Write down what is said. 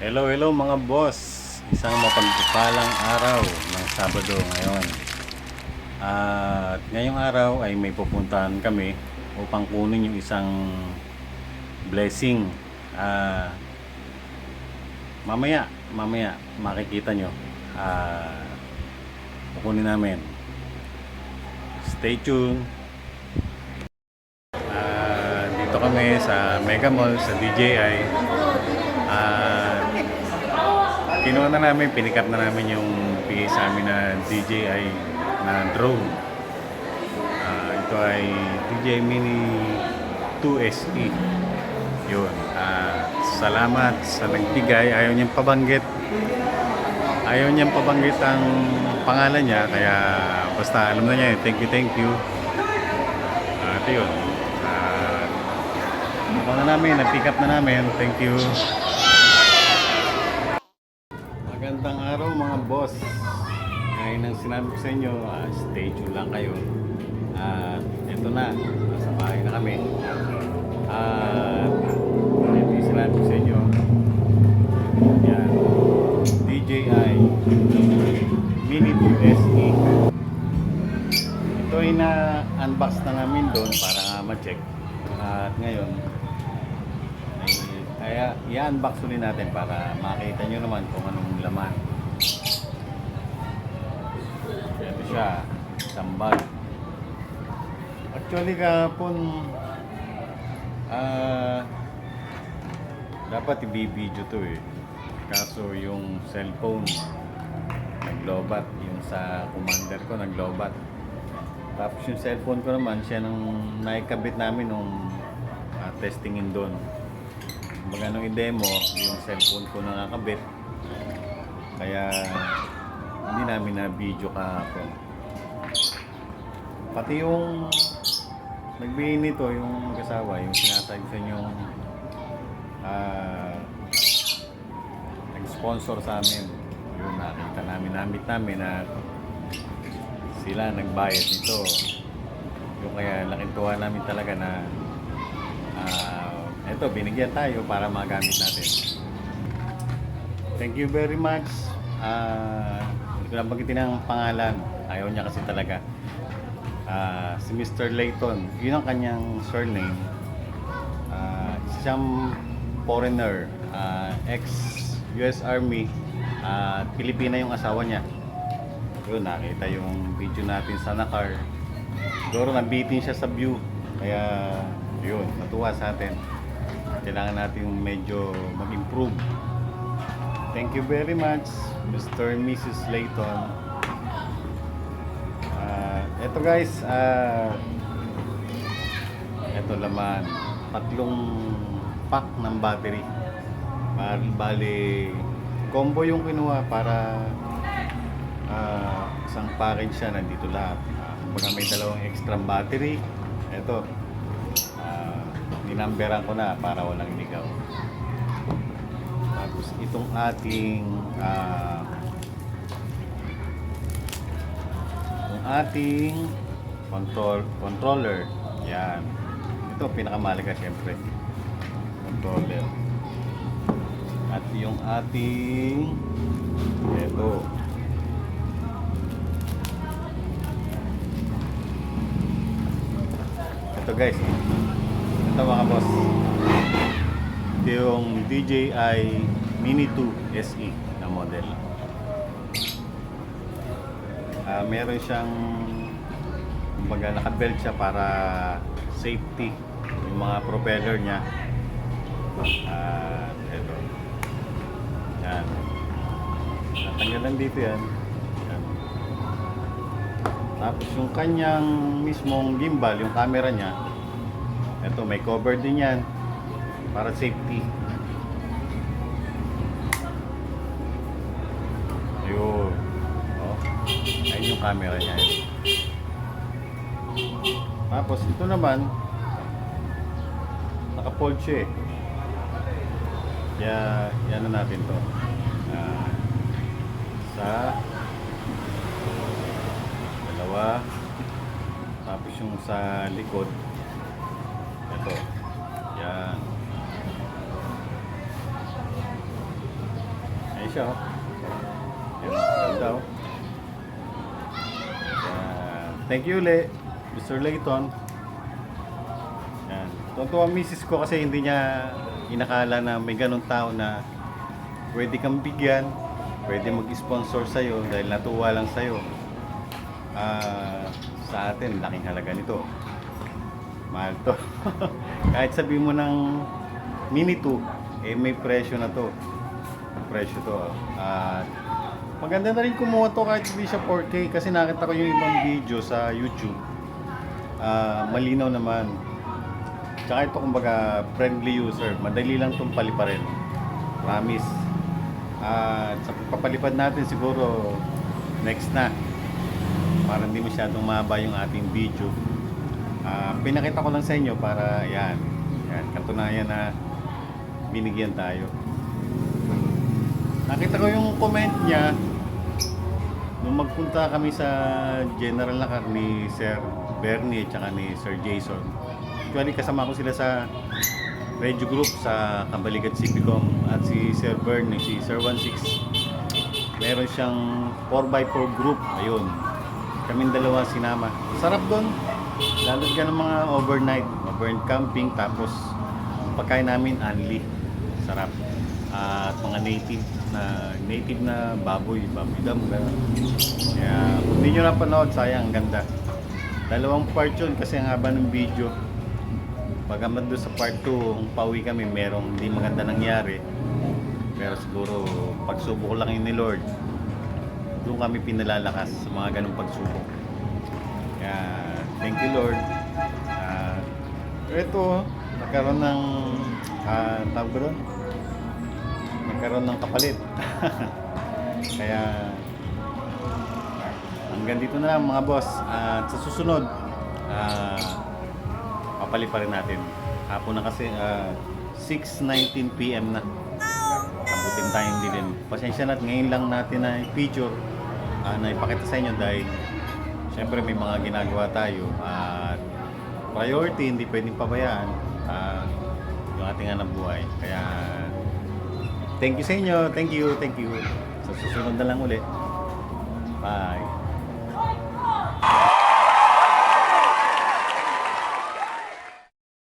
Hello, hello mga boss. Isang mapagpalang araw ng Sabado ngayon. At ngayong araw ay may pupuntahan kami upang kunin yung isang blessing. Ah, mamaya, mamaya makikita nyo. Ah, kukunin namin. Stay tuned. Ah, dito kami sa Mega Mall sa DJI. Ah, kinuha na namin, pinikap na namin yung bigay sa amin na DJI na drone. Ah, ito ay DJI Mini 2 SE. Yun. Ah, salamat sa nagbigay. Ayaw niyang pabanggit. Ayaw niyang pabanggit ang pangalan niya. Kaya basta alam na niya. eh. Thank you, thank you. Ah, ito yun. Ah, Ako na namin, nag-pick up na namin. Thank you. Magandang araw mga boss. Ngayon ang sinabi ko sa inyo, ah, stay tuned lang kayo. At ito na, nasa bahay na kami. At ito yung sinabi ko sa inyo. Yan. DJI Mini 2 SE. Ito ay na-unbox na namin doon para ma-check. At ngayon, ay, kaya i-unbox ulit natin para makita nyo naman kung anong laman. Ito siya, isang bag. Actually kahapon, ah, dapat i-video to eh. Kaso yung cellphone, naglobat. Yung sa commander ko, naglobat. Tapos yung cellphone ko naman, siya nung naikabit namin nung ah, testingin doon. Kumbaga nung i-demo, yung cellphone ko nakakabit. Kaya hindi namin na video kahapon. Pati yung nagbigay nito, yung mag-asawa, yung sinasabi sa inyo ah, nag-sponsor sa amin. Yun, nakita namin, namit namin na sila nagbayad nito. Yung kaya laking tuwa namin talaga na eto, binigyan tayo para magamit natin. Thank you very much. Ah, hindi ko lang banggitin ang pangalan. Ayaw niya kasi talaga. Ah, si Mr. Layton, yun ang kanyang surname. Isa siyang foreigner, ah, ex-US Army, at Pilipina yung asawa niya. Yun, nakita yung video natin sa Nakar. Siguro nabitin siya sa view. Kaya, yun, natuwa sa atin. Kailangan natin medyo mag-improve. Thank you very much, Mr. and Mrs. Layton. Ah, eto guys, ah, eto laman. Tatlong pack ng battery. Bali, bali combo yung kinuha para ah, isang package siya nandito lahat. Uh, may dalawang extra battery. Ito. Uh, ninamberan ko na para walang ligaw. Tapos itong ating ah, itong ating control controller. Yan. Ito pinakamalaga syempre. Controller. At yung ating ito Ito guys. Ito mga boss. Ito yung DJI Mini 2 SE na model. Ah, meron siyang kumbaga naka-belt siya para safety yung mga propeller niya. Ah, ito. Yan. Natanggalan dito yan. Yan. Tapos yung kanyang mismong gimbal, yung camera niya, ito may cover din yan para safety. Ayun. Oh. Ayun yung camera niya. Tapos ito naman, naka-fold eh. Kaya, yan na natin to. Ah, sa dalawa tapos yung sa likod ito yan siya. Oh. Oh. Thank you ulit, Mr. Layton. Yan. Tuwa misis ko kasi hindi niya inakala na may ganun tao na pwede kang bigyan, pwede mag-sponsor sa'yo dahil natuwa lang sa'yo. Ah, sa atin, laking halaga nito. Mahal to. Kahit sabi mo ng mini 2, eh may presyo na to. Presyo to. At maganda na rin kumuha to kahit hindi siya 4K kasi nakita ko yung ibang video sa YouTube. Ah, malinaw naman. Tsaka ito kumbaga friendly user, madali lang itong paliparin. Promise. At sa pagpapalipad natin siguro next na para hindi masyadong mahaba yung ating video. Ah, pinakita ko lang sa inyo para yan, yan katunayan na binigyan tayo. Nakita ko yung comment niya. Nung magpunta kami sa General na car ni Sir Bernie at saka ni Sir Jason. Actually kasama ko sila sa Radio Group sa Kambaligat Cipicom at si Sir Bernie, si Sir 16 meron siyang 4x4 group. Ayun. Kaming dalawa sinama. Sarap doon lalo ka ng mga overnight. Overnight camping tapos pagkain namin anli sarap at mga native na native na baboy baboy dam kaya kung hindi nyo napanood sayang ang ganda dalawang part yun kasi ang haba ng video Pagamat doon sa part 2, kung pauwi kami, merong hindi maganda nangyari. Pero siguro, pagsubok lang yun ni Lord. Doon kami pinalalakas sa mga ganong pagsubok. Kaya, thank you Lord. Ah, ito, nagkaroon ng, ah, tawag doon? Nagkaroon ng kapalit. Kaya, hanggang dito na lang mga boss. At sa susunod, ah, papali pa rin natin. Hapon na kasi ah, 6.19 p.m. na. Abutin tayong dilim. Pasensya na, ngayon lang natin na picture ah, na ipakita sa inyo dahil syempre may mga ginagawa tayo at priority hindi pwedeng pabayaan ah, yung ating anak buhay. Kaya thank you sa inyo. Thank you, thank you. Sa susunod na lang ulit. Bye.